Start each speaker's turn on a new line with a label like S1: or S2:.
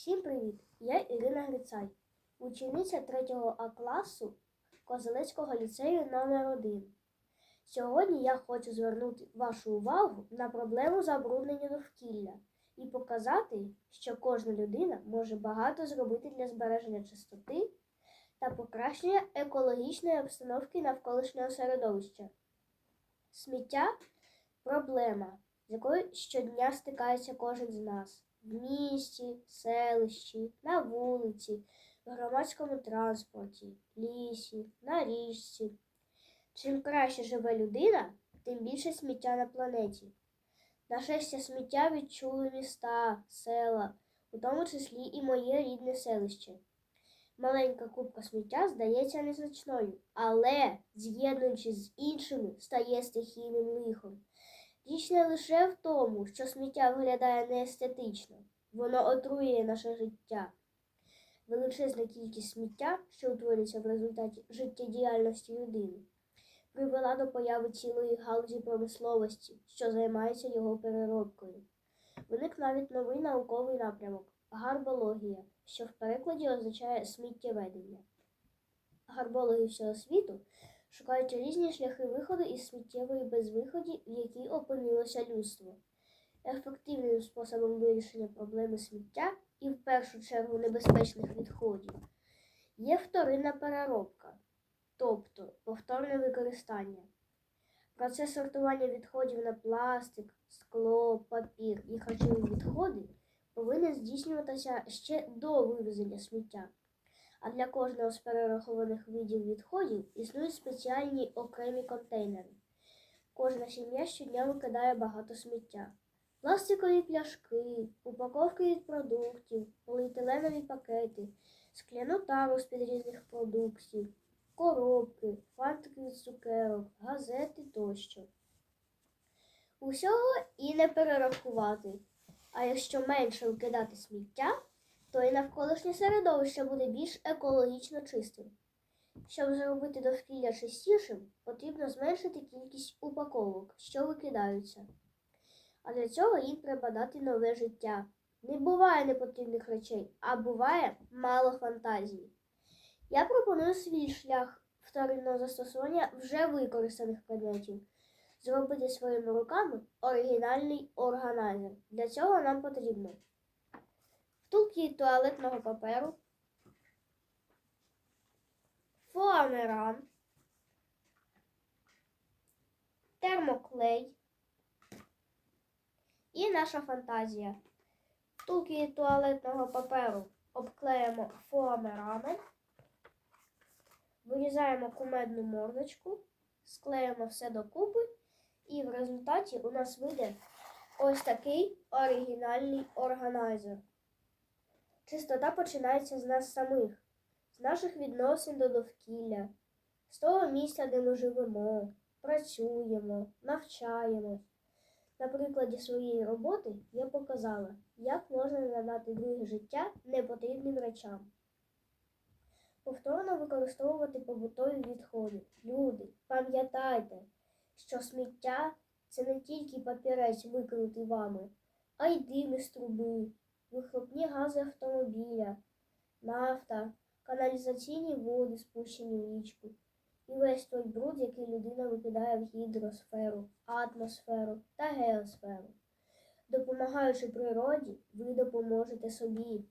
S1: Всім привіт! Я Ірина Грицай, учениця 3 А класу Козелецького ліцею номер 1 Сьогодні я хочу звернути вашу увагу на проблему забруднення довкілля і показати, що кожна людина може багато зробити для збереження чистоти та покращення екологічної обстановки навколишнього середовища. Сміття проблема, з якою щодня стикається кожен з нас в місті, селищі, на вулиці, в громадському транспорті, лісі, на річці. Чим краще живе людина, тим більше сміття на планеті. Нашестя сміття відчули міста, села, у тому числі і моє рідне селище. Маленька кубка сміття здається незначною, але, з'єднуючись з іншими, стає стихійним лихом. Річ не лише в тому, що сміття виглядає неестетично, воно отруює наше життя. Величезна кількість сміття, що утворюється в результаті життєдіяльності людини, привела до появи цілої галузі промисловості, що займається його переробкою. Виник навіть новий науковий напрямок гарбологія, що в перекладі означає сміттєведення. Гарбологи всього світу шукають різні шляхи виходу із сміттєвої безвиході, в якій опинилося людство. Ефективним способом вирішення проблеми сміття і в першу чергу небезпечних відходів є вторинна переробка, тобто повторне використання. Процес сортування відходів на пластик, скло, папір і харчові відходи повинен здійснюватися ще до вивезення сміття. А для кожного з перерахованих видів відходів існують спеціальні окремі контейнери. Кожна сім'я щодня викидає багато сміття. Пластикові пляшки, упаковки від продуктів, поліетиленові пакети, скляну тару з-під різних продуктів, коробки, фантики від цукерок, газети тощо. Усього і не перерахувати. А якщо менше викидати сміття, то і навколишнє середовище буде більш екологічно чистим. Щоб зробити довкілля чистішим, потрібно зменшити кількість упаковок, що викидаються. А для цього їм треба дати нове життя. Не буває непотрібних речей, а буває мало фантазії. Я пропоную свій шлях вторинного застосування вже використаних предметів. Зробити своїми руками оригінальний органайзер. Для цього нам потрібно втулки туалетного паперу, фоамеран, термоклей. І наша фантазія. Втулки туалетного паперу. Обклеїмо фоамераном, вирізаємо кумедну мордочку, склеїмо все докупи, і в результаті у нас вийде ось такий оригінальний органайзер. Чистота починається з нас самих, з наших відносин до довкілля, з того місця, де ми живемо, працюємо, навчаємось. На прикладі своєї роботи я показала, як можна надати друге життя непотрібним речам. Повторно використовувати побутові відходи. Люди, пам'ятайте, що сміття це не тільки папірець викинутий вами, а й дим із труби, вихлопні гази автомобіля, нафта, каналізаційні води, спущені в річку, і весь той бруд, який людина викидає в гідросферу, атмосферу та геосферу. Допомагаючи природі, ви допоможете собі.